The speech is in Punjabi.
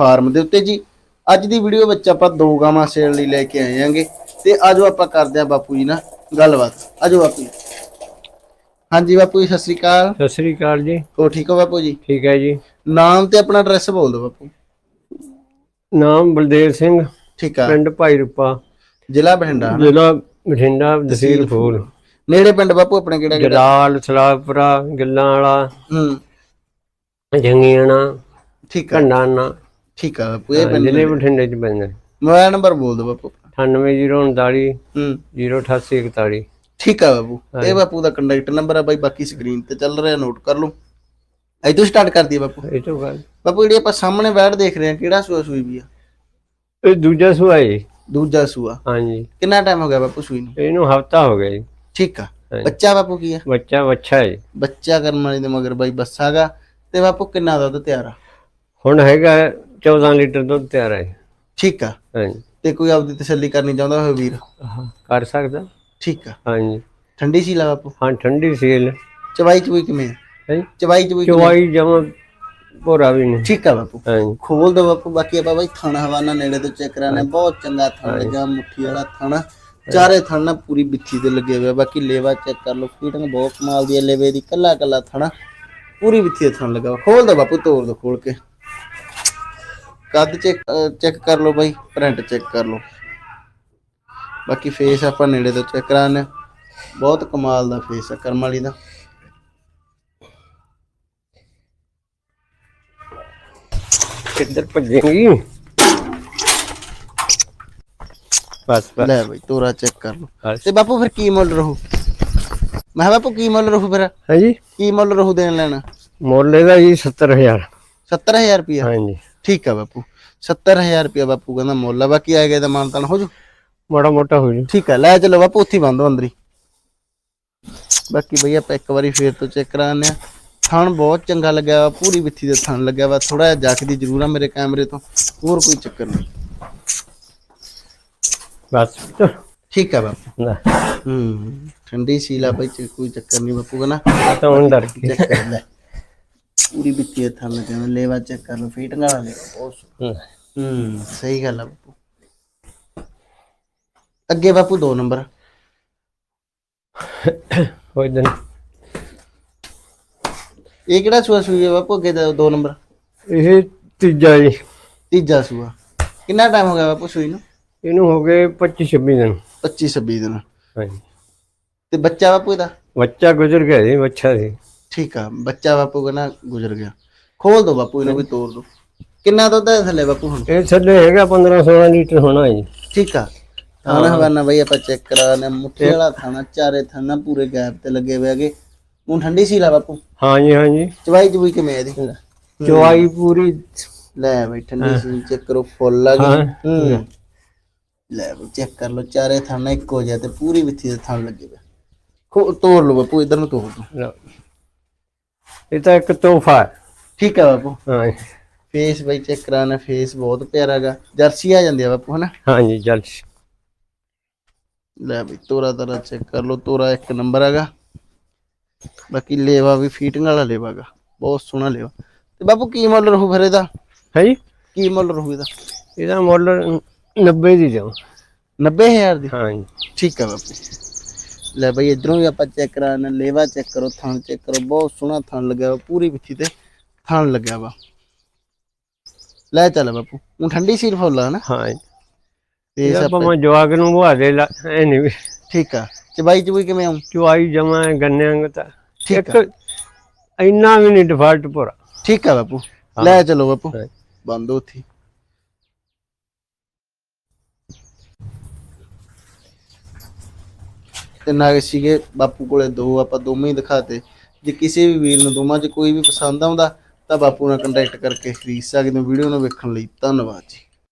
ਫਾਰਮ ਦੇ ਉੱਤੇ ਜੀ। ਅੱਜ ਦੀ ਵੀਡੀਓ ਵਿੱਚ ਆਪਾਂ ਦੋ ਗਾਵਾਂ ਸੇਲ ਲਈ ਲੈ ਕੇ ਆਏ ਆਂਗੇ ਤੇ ਆਜੋ ਆਪਾਂ ਕਰਦੇ ਆਂ ਬਾਪੂ ਜੀ ਨਾਲ ਗੱਲਬਾਤ। ਆਜੋ ਬਾਪੂ ਜੀ। ਹਾਂਜੀ ਬਾਪੂ ਜੀ ਸਤਿ ਸ੍ਰੀ ਅਕਾਲ। ਸਤਿ ਸ੍ਰੀ ਅਕਾਲ ਜੀ। ਹੋ ਠੀਕ ਹੋ ਬਾਪੂ ਜੀ? ਠੀਕ ਹੈ ਜੀ। ਨਾਮ ਤੇ ਆਪਣਾ ਐਡਰੈਸ ਬੋਲ ਦਿਓ ਬਾਪੂ। ਨਾਮ ਬਲਦੇਵ ਸਿੰਘ। ਠੀਕ ਆ। ਪਿੰਡ ਭਾਈ ਰੂਪਾ। ਜ਼ਿਲ੍ਹਾ ਬਠਿੰਡਾ? ਜ਼ਿਲ੍ਹਾ ਬਠਿੰਡਾ ਤਹਿਸੀਲ ਫੂਲ ਨੇੜੇ ਪਿੰਡ ਬਾਪੂ ਆਪਣੇ ਕਿਹੜਾ ਕਿਹੜਾ? ਜਲਾਲ ਸਲਾਪੁਰਾ ਗਿੱਲਾਂ ਵਾਲਾ। ਹੂੰ। ਜੰਗੀਆਣਾ ਠੀਕ ਆ। ਘੰਡਾਨਾ ਠੀਕ ਆ ਬਾਪੂ ਇਹ ਪਿੰਡ ਜ਼ਿਲ੍ਹੇ ਬਠਿੰਡੇ ਚ ਪੈਂਦਾ ਮੋਬਾਈਲ ਨੰਬਰ ਬੋਲ ਦਿਓ ਬਾਪੂ। 98039 ਹੂੰ। 08841 ਠੀਕ ਆ ਬਾਪੂ ਇਹ ਬਾਪੂ ਦਾ ਕੰਟੈਕਟ ਨੰਬਰ ਆ ਬਾਈ ਬਾਕੀ ਸਕਰੀਨ ਤੇ ਚੱਲ ਰਿਹਾ ਨੋਟ ਕਰ ਲਓ। ਅੱਜ ਤੋਂ ਸਟਾਰਟ ਕਰ ਦਈਏ ਬਾਪੂ। ਇਹ ਤੋਂ ਗੱਲ ਬਾਪੂ ਜਿਹੜੀ ਆਪਾਂ ਸਾਹਮਣੇ ਬੈਠ ਦੇਖ ਰਹੇ ਹਾਂ ਕਿਹੜਾ ਸੂਆ ਸੂਈ ਵੀ ਆ? ਇਹ ਦੂਜਾ ਸੁਆਈ ਦੂਜਾ ਸੂਆ। ਹਾਂਜੀ। ਕਿੰਨਾ ਟਾਈਮ ਹੋ ਗਿਆ ਬਾਪੂ ਸੂਈ ਨੂੰ? ਇਹਨੂੰ ਹਫਤਾ ਹੋ ਗਿਆ ਜੀ। ਠੀਕ ਆ। ਹਾਂਜੀ। ਬੱਚਾ ਬਾਪੂ ਕੀ ਆ? ਬੱਚਾ ਬੱਚਾ ਹੈ ਬੱਚਾ ਕਰਨ ਵਾਲੀ ਦੇ ਮਗਰ ਬਾਈ ਬੱਸਾਗਾ ਤੇ ਬਾਪੂ ਕਿੰਨਾ ਦੁੱਧ ਤਿਆਰ ਆ? ਹੁਣ ਹੈਗਾ 14 ਲੀਟਰ ਦੁੱਧ ਤਿਆਰ ਹੈ। ਠੀਕ ਆ। ਹਾਂਜੀ। ਤੇ ਕੋਈ ਆਪਦੀ ਤਸੱਲੀ ਕਰਨੀ ਚਾਹੁੰਦਾ ਹੋਵੇ ਵੀਰ? ਕਰ ਸਕਦਾ। ਠੀਕ ਆ। ਹਾਂਜੀ। ਠੰਡੀ ਸੀ ਲਾ ਬਾਪੂ? ਹਾਂ ਠੰਡੀ ਸੀਲ ਚਵਾਈ ਚੁਈ ਕਿਵੇਂ ਹੈ? ਚਵਾਈ ਚੁਈ ਕਿਵੇਂ? ਚਵਾਈ ਜਮਾ ਭੋਰਾ ਵੀ ਨਹੀਂ। ਠੀਕ ਆ ਬਾਪੂ। ਹਾਂਜੀ। ਖੋਲ ਦੋ ਬਾਪੂ। ਬਾਕੀ ਆਪਾਂ ਬਾਈ ਥਾਣਾ ਹਵਾਨਾ ਨੇੜੇ ਤੋਂ ਚੈੱਕ ਕਰਾਣੇ ਬਹੁਤ ਚੰਗਾ ਥਾਣਾ ਲੱਗਾ ਮੁੱਠੀ ਵਾਲਾ ਥਾਣਾ। ਚਾਰੇ ਥਾਣਾ ਪੂਰੀ ਬਿੱਥੀ ਤੇ ਲੱਗੇ ਹੋਏ ਆ। ਬਾਕੀ ਲੇਵਾ ਚੈੱਕ ਕਰ ਲਓ। ਫੀਟਿੰਗ ਬਹੁਤ ਕਮਾਲ ਦੀ ਹੈ। ਲੇਵੇ ਦੀ ਕੱਲਾ ਕੱਲਾ ਥਾਣਾ। ਪੂਰੀ ਬਿੱਥੀ ਤੇ ਥਾਣਾ ਲੱਗਾ ਹੋਇਆ। ਖੋਲ ਦੋ ਬਾਪੂ ਤੋੜ ਦੋ ਖੋਲ ਕੇ। ਕੱਦ ਚੈੱਕ ਚੈੱਕ ਕਰ ਲਓ ਬਾਈ ਪ੍ਰਿੰਟ ਚੈੱਕ ਕਰ ਲਓ। ਬਾਕੀ ਫੇਸ ਆਪਾਂ ਨੇੜੇ ਤੋਂ ਚੈੱਕ ਕਰਾਣੇ ਬਹੁਤ ਕਮਾਲ ਦਾ ਫੇਸ ਹੈ ਕਰਮ ਵਾਲੀ ਦਾ। ਕਿੱਧਰ ਭੱਜੇਗੀ ਬਸ ਬਸ। ਲੈ ਬਾਈ ਤੋਰਾ ਚੈੱਕ ਕਰ ਲਓ। ਤੇ ਬਾਪੂ ਫਿਰ ਕੀ ਮੁੱਲ ਰਹੂ? ਮੈਂ ਕਿਹਾ ਬਾਪੂ ਕੀ ਮੁੱਲ ਰਹੂ ਫਿਰ? ਹਾਂਜੀ। ਕੀ ਮੁੱਲ ਰਹੂ ਦੇਣ ਲੈਣਾ? ਮੁੱਲ ਇਹਦਾ ਜੀ 70000 70000 ਰੁਪਇਆ। ਹਾਂਜੀ। ਠੀਕ ਆ ਬਾਪੂ। 70000 ਰੁਪਇਆ ਬਾਪੂ ਕਹਿੰਦਾ ਮੁੱਲ ਆ ਬਾਕੀ ਆ ਗਿਆ ਤਾਂ ਮਾਨਤਾਨ ਹੋ ਜੂ ਮਾੜਾ ਮੋਟਾ ਹੋ ਜੂ ਠੀਕ ਆ ਲੈ ਚਲੋ ਬਾਪੂ ਉੱਥੇ ਬੰਦ ਅੰਦਰੀ ਬਾਕੀ ਬਈ ਆਪਾਂ ਇੱਕ ਵਾਰੀ ਫੇਰ ਤੋਂ ਚੈੱਕ ਕਰਾਉਂਦੇ ਆ ਥਣ ਬਹੁਤ ਚੰਗਾ ਲੱਗਿਆ ਵਾ ਪੂਰੀ ਵਿੱਥੀ ਦੇ ਥਣ ਲੱਗਿਆ ਵਾ ਥੋੜਾ ਜਿਹਾ ਜੱਕਦੀ ਜ਼ਰੂਰ ਆ ਮੇਰੇ ਕੈਮਰੇ ਤੋਂ ਹੋਰ ਕੋਈ ਚੱਕਰ ਨਹੀਂ। ਬਸ। ਠੀਕ ਆ ਬਾਪੂ। ਹੂੰ ਠੰਡੀ ਸੀਲਾ ਬਈ ਚ ਕੋਈ ਚੱਕਰ ਨਹੀਂ ਬਾਪੂ ਕਹਿੰਦਾ। ਤਾਂ ਹੁਣ ਡਰ ਕੇ ਚੈੱਕ ਕਰ ਲੈ। ਪੂਰੀ ਵਿੱਥੀ ਦੇ ਥਣ ਲੱਗਿਆ ਵਾ ਲੇਵਾ ਚੈੱਕ ਕਰ ਲਓ ਫੀਟਿੰਗ ਵਾਲਾ। ਹਮ, ਹੂੰ। ਸਹੀ ਗੱਲ ਆ ਬਾਪੂ। ਅੱਗੇ ਬਾਪੂ ਦੋ ਨੰਬਰ। ਕੋਈ ਦਿਨ ਇਹ ਕਿਹੜਾ ਸੂਆ ਸੂਈ ਹੈ ਬਾਪੂ ਅੱਗੇ ਦਾ ਦੋ ਨੰਬਰ। ਇਹ ਤੀਜਾ ਜੀ। ਤੀਜਾ ਸੂਆ। ਕਿੰਨਾ ਟਾਈਮ ਹੋ ਗਿਆ ਬਾਪੂ ਸੂਈ ਨੂੰ? ਇਹਨੂੰ ਹੋ ਗਏ 25 26 ਦਿਨ। 25 26 ਦਿਨ। ਹਾਂਜੀ। ਤੇ ਬੱਚਾ ਬਾਪੂ ਇਹਦਾ? ਬੱਚਾ ਗੁਜ਼ਰ ਗਿਆ ਜੀ ਬੱਚਾ ਸੀ ਠੀਕ ਆ ਬੱਚਾ ਬਾਪੂ ਕਹਿੰਦਾ ਗੁਜ਼ਰ ਗਿਆ। ਖੋਲ ਦੋ ਬਾਪੂ ਇਹਨੂੰ ਵੀ ਤੋੜ ਦੋ। ਕਿੰਨਾ ਦੁੱਧ ਹੈ ਥੱਲੇ ਬਾਪੂ ਹੁਣ? ਇਹ ਥੱਲੇ ਹੈਗਾ 15 16 ਲੀਟਰ ਹੋਣਾ ਜੀ। ਠੀਕ ਆ। ਥਾਣਾ ਹਵਾਨਾ ਬਈ ਆਪਾਂ ਚੈੱਕ ਕਰਾਣੇ ਮੁੱਠੀ ਵਾਲਾ ਥਾਣਾ ਚਾਰੇ ਥਾਣਾ ਪੂਰੇ ਗੈਪ ਤੇ ਲੱਗੇ ਹੋਏ ਹੈਗੇ। ਹੁਣ ਠੰਡੀ ਸੀ ਲਾ ਬਾਪੂ। ਹਾਂਜੀ ਹਾਂਜੀ ਚਵਾਈ ਚੁਈ ਕਿਵੇਂ ਆ ਇਹਦੀ? ਚਵਾਈ ਪੂਰੀ। ਲੈ ਬਈ ਠੰਡੀ ਸੀ ਚੈੱਕ ਕਰੋ ਫੁੱਲ ਆ ਗਈ। ਹਾਂ। ਹੂੰ। ਲੈ ਬਈ ਚੈੱਕ ਕਰ ਲਓ ਚਾਰੇ ਥਾਣਾ ਇੱਕੋ ਜਿਹਾ ਤੇ ਪੂਰੀ ਵਿੱਥੀ ਦੇ ਥਣ ਲੱਗੇ ਹੋਏ ਤੋੜ ਲਓ ਬਾਪੂ ਇਧਰ ਨੂੰ ਤੋੜ ਲਓ। ਇਹ ਤਾਂ ਇੱਕ ਤੋਹਫਾ ਹੈ। ਠੀਕ ਆ ਬਾਪੂ। ਹਾਂ। ਫੇਸ ਬਈ ਚੈੱਕ ਕਰਾਣਾ ਫੇਸ ਬਹੁਤ ਪਿਆਰਾ ਜਰਸੀ ਆ ਜਾਂਦੀ ਆ ਬਾਪੂ ਹਨਾ? ਹਾਂਜੀ ਚੱਲ ਲੈ ਬਈ ਤੋਰਾ ਤਰਾ ਚੈੱਕ ਕਰ ਲਓ ਤੋਰਾ ਇੱਕ ਨੰਬਰ ਹੈਗਾ। ਬਾਕੀ ਲੇਵਾ ਵੀ ਫੀਟਿੰਗ ਵਾਲਾ ਲੇਵਾ ਗਾ ਬਹੁਤ ਸੋਹਣਾ ਲੇਵਾ। ਤੇ ਬਾਪੂ ਕੀ ਮੁੱਲ ਰਹੂ ਫਿਰ ਇਹਦਾ? ਹੈ ਜੀ? ਕੀ ਮੁੱਲ ਰਹੂ ਇਹਦਾ? ਇਹਦਾ ਮੁੱਲ 90 ਦੀ ਜਾਓ 90000 ਦੀ? ਹਾਂਜੀ ਠੀਕ ਆ ਬਾਪੂ। ਲੈ ਬਈ ਇਧਰੋਂ ਵੀ ਆਪਾਂ ਚੈੱਕ ਕਰਾਣਾ ਲੇਵਾ ਚੈੱਕ ਕਰੋ ਥਣ ਚੈੱਕ ਕਰੋ ਬਹੁਤ ਸੋਹਣਾ ਥਣ ਲੱਗਿਆ ਪੂਰੀ ਵਿੱਥੀ ਤੇ ਥਣ ਲੱਗਿਆ ਵਾ। ਲੈ ਚੱਲ ਬਾਪੂ ਹੁਣ ਠੰਡੀ ਸੀਰ ਫੁੱਲ ਆ ਨਾ। ਹਾਂ ਫੇਸ ਇਹ ਆਪਾਂ ਜਵਾਗ ਨੂੰ ਬੁਹਾ ਦੇ ਲਾ ਨਹੀਂ ਠੀਕ ਆ ਚਬਾਈ ਚਬੂਈ ਕਿਵੇਂ ਆਉਂ? ਚਵਾਈ ਜਮਾ ਗੰਨਿਆਂ ਤਾਂ। ਠੀਕ ਇੰਨਾ ਵੀ ਨਹੀਂ ਡਿਫਾਲਟ ਪੂਰਾ ਠੀਕ ਆ ਬਾਪੂ ਲੈ ਚਲੋ ਬਾਪੂ। ਬੰਦ ਉੱਥੇ। ਤੇ ਨਾਗ ਸੀਗੇ, ਬਾਪੂ ਕੋਲੇ ਦੋ, ਆਪਾਂ ਦੋਵੇਂ ਹੀ ਦਿਖਾਤੇ। ਜੇ ਕਿਸੇ ਵੀ ਵੀਰ ਨੂੰ ਦੋਵਾਂ 'ਚ ਕੋਈ ਵੀ ਪਸੰਦ ਆਉਂਦਾ, ਤਾਂ ਬਾਪੂ ਨਾਲ ਕੰਟੈਕਟ ਕਰਕੇ ਖਰੀਦ ਸਕਦੇ ਹੋ। ਵੀਡੀਓ ਨੂੰ ਵੇਖਣ ਲਈ ਧੰਨਵਾਦ ਜੀ।